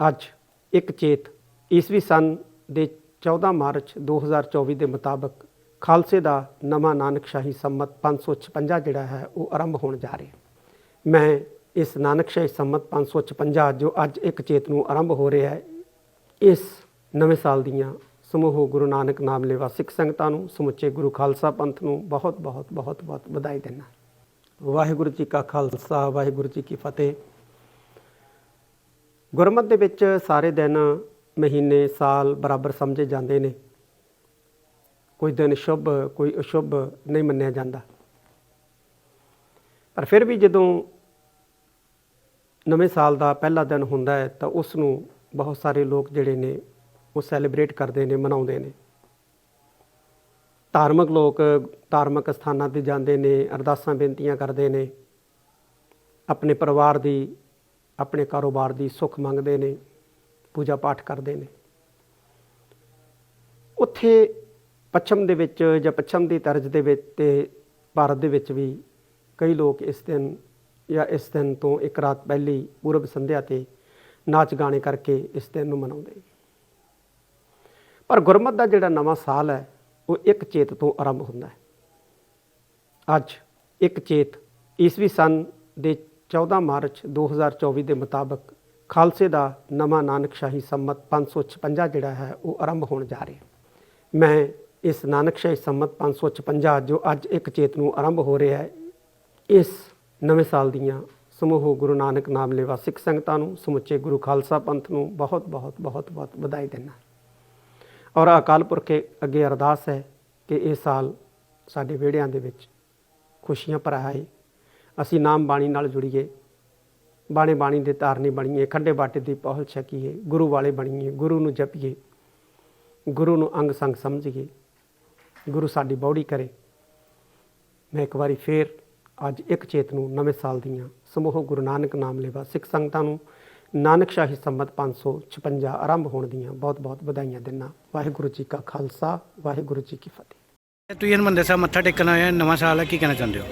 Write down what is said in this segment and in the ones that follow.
ਅੱਜ ਇੱਕ ਚੇਤ ਈਸਵੀ ਸਨ ਦੇ 14 ਮਾਰਚ 2024 ਦੇ ਮੁਤਾਬਕ ਖਾਲਸੇ ਦਾ ਨਵਾਂ ਨਾਨਕਸ਼ਾਹੀ ਸੰਮਤ 556 ਜਿਹੜਾ ਹੈ ਉਹ ਆਰੰਭ ਹੋਣ ਜਾ ਰਿਹਾ ਮੈਂ ਇਸ ਨਾਨਕਸ਼ਾਹੀ ਸੰਮਤ 556 ਜੋ ਅੱਜ ਇੱਕ ਚੇਤ ਨੂੰ ਆਰੰਭ ਹੋ ਰਿਹਾ ਹੈ, ਇਸ ਨਵੇਂ ਸਾਲ ਦੀਆਂ ਸਮੂਹ ਗੁਰੂ ਨਾਨਕ ਨਾਮ ਲੇਵਾ ਸਿੱਖ ਸੰਗਤਾਂ ਨੂੰ, ਸਮੁੱਚੇ ਗੁਰੂ ਖਾਲਸਾ ਪੰਥ ਨੂੰ ਬਹੁਤ ਬਹੁਤ ਬਹੁਤ ਬਹੁਤ ਵਧਾਈ ਦਿੰਦਾ ਵਾਹਿਗੁਰੂ ਜੀ ਕਾ ਖਾਲਸਾ, ਵਾਹਿਗੁਰੂ ਜੀ ਕੀ ਫਤਿਹ। ਗੁਰਮਤ ਦੇ ਵਿੱਚ ਸਾਰੇ ਦਿਨ, ਮਹੀਨੇ, ਸਾਲ ਬਰਾਬਰ ਸਮਝੇ ਜਾਂਦੇ ਨੇ। ਕੋਈ ਦਿਨ ਸ਼ੁਭ, ਕੋਈ ਅਸ਼ੁਭ ਨਹੀਂ ਮੰਨਿਆ ਜਾਂਦਾ। ਪਰ ਫਿਰ ਵੀ ਜਦੋਂ ਨਵੇਂ ਸਾਲ ਦਾ ਪਹਿਲਾ ਦਿਨ ਹੁੰਦਾ ਹੈ, ਤਾਂ ਉਸ ਨੂੰ ਬਹੁਤ ਸਾਰੇ ਲੋਕ ਜਿਹੜੇ ਨੇ, ਉਹ ਸੈਲੀਬ੍ਰੇਟ ਕਰਦੇ ਨੇ, ਮਨਾਉਂਦੇ ਨੇ। ਧਾਰਮਿਕ ਲੋਕ ਧਾਰਮਿਕ ਸਥਾਨਾਂ ਤੇ ਜਾਂਦੇ ਨੇ, ਅਰਦਾਸਾਂ, ਬੇਨਤੀਆਂ ਕਰਦੇ ਨੇ। ਆਪਣੇ ਪਰਿਵਾਰ ਦੀ ਆਪਣੇ ਕਾਰੋਬਾਰ ਦੀ ਸੁੱਖ ਮੰਗਦੇ ਨੇ, ਪੂਜਾ ਪਾਠ ਕਰਦੇ ਨੇ। ਉੱਥੇ ਪੱਛਮ ਦੇ ਵਿੱਚ ਜਾਂ ਪੱਛਮ ਦੀ ਤਰਜ਼ ਦੇ ਵਿੱਚ ਤੇ ਭਾਰਤ ਦੇ ਵਿੱਚ ਵੀ ਕਈ ਲੋਕ ਇਸ ਦਿਨ ਜਾਂ ਇਸ ਦਿਨ ਤੋਂ ਇੱਕ ਰਾਤ ਪਹਿਲੀ ਪੂਰਬ ਸੰਧਿਆ ਤੇ ਨਾਚ ਗਾਣੇ ਕਰਕੇ ਇਸ ਦਿਨ ਨੂੰ ਮਨਾਉਂਦੇ ਪਰ ਗੁਰਮਤ ਦਾ ਜਿਹੜਾ ਨਵਾਂ ਸਾਲ ਹੈ, ਉਹ ਇੱਕ ਚੇਤ ਤੋਂ ਆਰੰਭ ਹੁੰਦਾ ਹੈ। ਅੱਜ ਇੱਕ ਚੇਤ ਈਸਵੀ ਸਨ ਦੇ 14 ਮਾਰਚ 2024 ਦੇ ਮੁਤਾਬਕ ਖਾਲਸੇ ਦਾ ਨਵਾਂ ਨਾਨਕਸ਼ਾਹੀ ਸੰਮਤ 556 ਜਿਹੜਾ ਹੈ, ਉਹ ਆਰੰਭ ਹੋਣ ਜਾ ਰਿਹਾ ਮੈਂ ਇਸ ਨਾਨਕਸ਼ਾਹੀ ਸੰਮਤ 556 ਜੋ ਅੱਜ ਇੱਕ ਚੇਤ ਨੂੰ ਆਰੰਭ ਹੋ ਰਿਹਾ ਹੈ, ਇਸ ਨਵੇਂ ਸਾਲ ਦੀਆਂ ਸਮੂਹ ਗੁਰੂ ਨਾਨਕ ਨਾਮ ਲੈਵਾ ਸਿੱਖ ਸੰਗਤਾਂ ਨੂੰ, ਸਮੁੱਚੇ ਗੁਰੂ ਖਾਲਸਾ ਪੰਥ ਨੂੰ ਬਹੁਤ ਬਹੁਤ ਬਹੁਤ ਬਹੁਤ ਵਧਾਈ ਦਿੰਦਾ ਔਰ ਅਕਾਲ ਪੁਰਖ ਅੱਗੇ ਅਰਦਾਸ ਹੈ ਕਿ ਇਹ ਸਾਲ ਸਾਡੇ ਵਿਹੜਿਆਂ ਦੇ ਵਿੱਚ ਖੁਸ਼ੀਆਂ ਭਰਾ ਆਏ ਅਸੀਂ ਨਾਮ ਬਾਣੀ ਨਾਲ ਜੁੜੀਏ। ਬਾਣੇ ਬਾਣੀ ਦੇ ਧਾਰਨੀ ਬਣੀਏ। ਖੰਡੇ ਬਾਟੇ ਦੀ ਪਹਲ ਛਕੀਏ। ਗੁਰੂ ਵਾਲੇ ਬਣੀਏ। ਗੁਰੂ ਨੂੰ ਜਪੀਏ। ਗੁਰੂ ਨੂੰ ਅੰਗ ਸੰਗ ਸਮਝੀਏ। ਗੁਰੂ ਸਾਡੀ ਬੌੜੀ ਕਰੇ। ਮੈਂ ਇੱਕ ਵਾਰੀ ਫੇਰ ਅੱਜ ਇੱਕ ਚੇਤ ਨੂੰ ਨਵੇਂ ਸਾਲ ਦੀਆਂ ਸਮੂਹ ਗੁਰੂ ਨਾਨਕ ਨਾਮ ਲੇਵਾ ਸਿੱਖ ਸੰਗਤਾਂ ਨੂੰ ਨਾਨਕ ਸ਼ਾਹੀ ਸੰਮਤ 556 ਆਰੰਭ ਹੋਣ ਦੀਆਂ ਬਹੁਤ-ਬਹੁਤ ਵਧਾਈਆਂ ਦਿੰਨਾ ਵਾਹਿਗੁਰੂ ਜੀ ਕਾ ਖਾਲਸਾ, ਵਾਹਿਗੁਰੂ ਜੀ ਕੀ ਫਤਿਹ। ਤੁਸੀਂ ਹਰਿਮੰਦਰ ਸਾਹਿਬ ਮੱਥਾ ਟੇਕਣ ਆਏ ਨਵਾਂ ਸਾਲ ਹੈ, ਕੀ ਕਹਿਣਾ ਚਾਹੁੰਦੇ ਹੋ?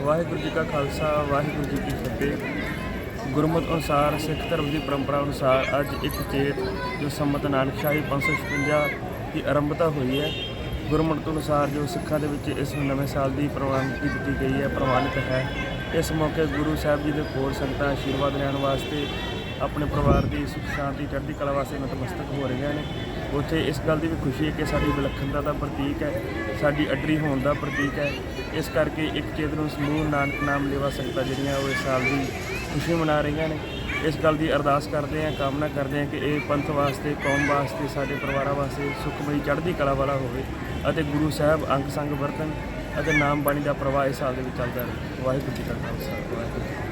ਵਾਹਿਗੁਰੂ ਜੀ ਕਾ ਖਾਲਸਾ, ਵਾਹਿਗੁਰੂ ਜੀ ਕੀ ਫਤਿਹ। ਗੁਰਮਤ ਅਨੁਸਾਰ, ਸਿੱਖ ਧਰਮ ਦੀ ਪਰੰਪਰਾ ਅਨੁਸਾਰ ਅੱਜ ਇੱਕ ਚੇਤ ਜੋ ਸੰਮਤ ਨਾਨਕ ਨਾਨਕਸ਼ਾਹੀ 556 ਦੀ ਆਰੰਭਤਾ ਹੋਈ ਹੈ। ਗੁਰਮਤ ਅਨੁਸਾਰ ਜੋ ਸਿੱਖਾਂ ਦੇ ਵਿੱਚ ਇਸ ਨੂੰ ਨਵੇਂ ਸਾਲ ਦੀ ਪ੍ਰਵਾਨਗੀ ਦਿੱਤੀ ਗਈ ਹੈ, ਪ੍ਰਵਾਨਿਤ ਹੈ। ਇਸ ਮੌਕੇ ਗੁਰੂ ਸਾਹਿਬ ਜੀ ਦੇ ਕੋਲ ਸੰਗਤਾਂ ਆਸ਼ੀਰਵਾਦ ਲੈਣ ਵਾਸਤੇ ਆਪਣੇ ਪਰਿਵਾਰ ਦੀ ਸੁਖ ਸ਼ਾਂਤੀ ਚੜ੍ਹਦੀ ਕਲਾ ਵਾਸਤੇ ਨਤਮਸਤਕ ਹੋ ਰਹੀਆਂ ਨੇ। ਉੱਥੇ ਇਸ ਗੱਲ ਦੀ ਵੀ ਖੁਸ਼ੀ ਹੈ ਕਿ ਸਾਡੀ ਵਿਲੱਖਣਤਾ ਦਾ ਪ੍ਰਤੀਕ ਹੈ, ਸਾਡੀ ਅੱਡਰੀ ਹੋਣ ਦਾ ਪ੍ਰਤੀਕ ਹੈ। ਇਸ ਕਰਕੇ ਇੱਕ ਚੇਤ ਨੂੰ ਸਮੂਹ ਨਾਨਕ ਨਾਮ ਲੇਵਾ ਸੰਗਤਾਂ ਜਿਹੜੀਆਂ ਉਹ ਇਸ ਸਾਲ ਦੀ ਖੁਸ਼ੀ ਮਨਾ ਰਹੀਆਂ ਨੇ। ਇਸ ਗੱਲ ਦੀ ਅਰਦਾਸ ਕਰਦੇ ਹਾਂ, ਕਾਮਨਾ ਕਰਦੇ ਹਾਂ ਕਿ ਇਹ ਪੰਥ ਵਾਸਤੇ, ਕੌਮ ਵਾਸਤੇ, ਸਾਡੇ ਪਰਿਵਾਰਾਂ ਵਾਸਤੇ ਸੁਖਮਈ, ਚੜ੍ਹਦੀ ਕਲਾ ਵਾਲਾ ਹੋਵੇ ਅਤੇ ਗੁਰੂ ਸਾਹਿਬ ਅੰਗ ਸੰਗ ਵਰਤਨ ਅਤੇ ਨਾਮ ਬਾਣੀ ਦਾ ਪ੍ਰਵਾਹ ਇਸ ਸਾਲ ਦੇ ਵਿੱਚ ਚੱਲਦਾ ਰਹੇ। ਵਾਹਿਗੁਰੂ ਜੀ ਕਾ ਖਾਲਸਾ, ਵਾਹਿਗੁਰੂ ਜੀ